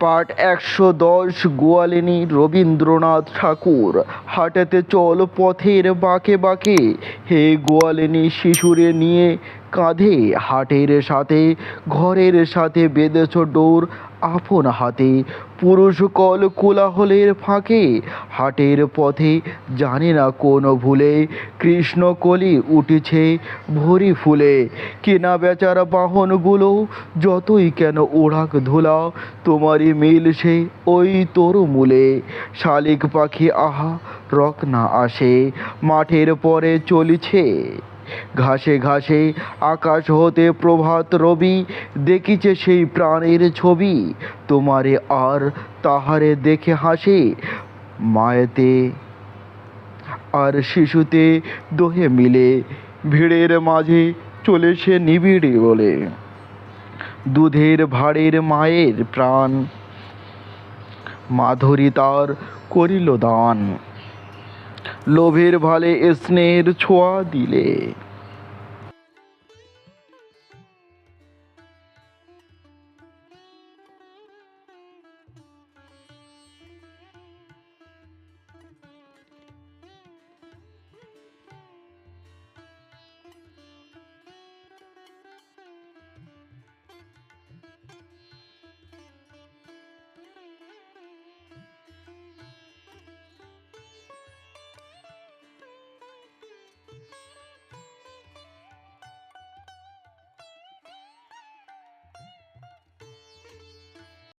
পাঠ একশো দশ গোয়ালিনী রবীন্দ্রনাথ ঠাকুর। হাঁটাতে চল পথের বাঁকে বাঁকে। হে গোয়ালিনী শিশুরে নিয়ে কাঁধে। হাটের সাথে, ঘরের সাথে বেঁধেছ ডোর। আপন হাতে পুরুষ কল কোলাহলের ফাঁকে, হাটের পথে জানে না কোন ভুলে কৃষ্ণ কলি উঠেছে ভরি ফুলে। কেনা বেচার বাহনগুলো যতই কেন ওড়াক ধুলা, তোমারই মিলছে ওই তোর মূলে শালিক পাখি আহা রক না আসে, মাঠের পরে চলিছে ঘাসে ঘাসে আকাশ হতে প্রভাত রবি দেখিছে সেই প্রাণের ছবি। তোমারে আর তাহারে দেখে হাসে মায়েতে। আর শিশুতে দোহে মিলে ভিড়ের মাঝে চলেছে নিবিড়ে বলে। দুধের ভাড়ের মায়ের প্রাণ, মাধুরী তার করিল দান। লোভের ভালে স্নেহের ছোঁয়া দিলে।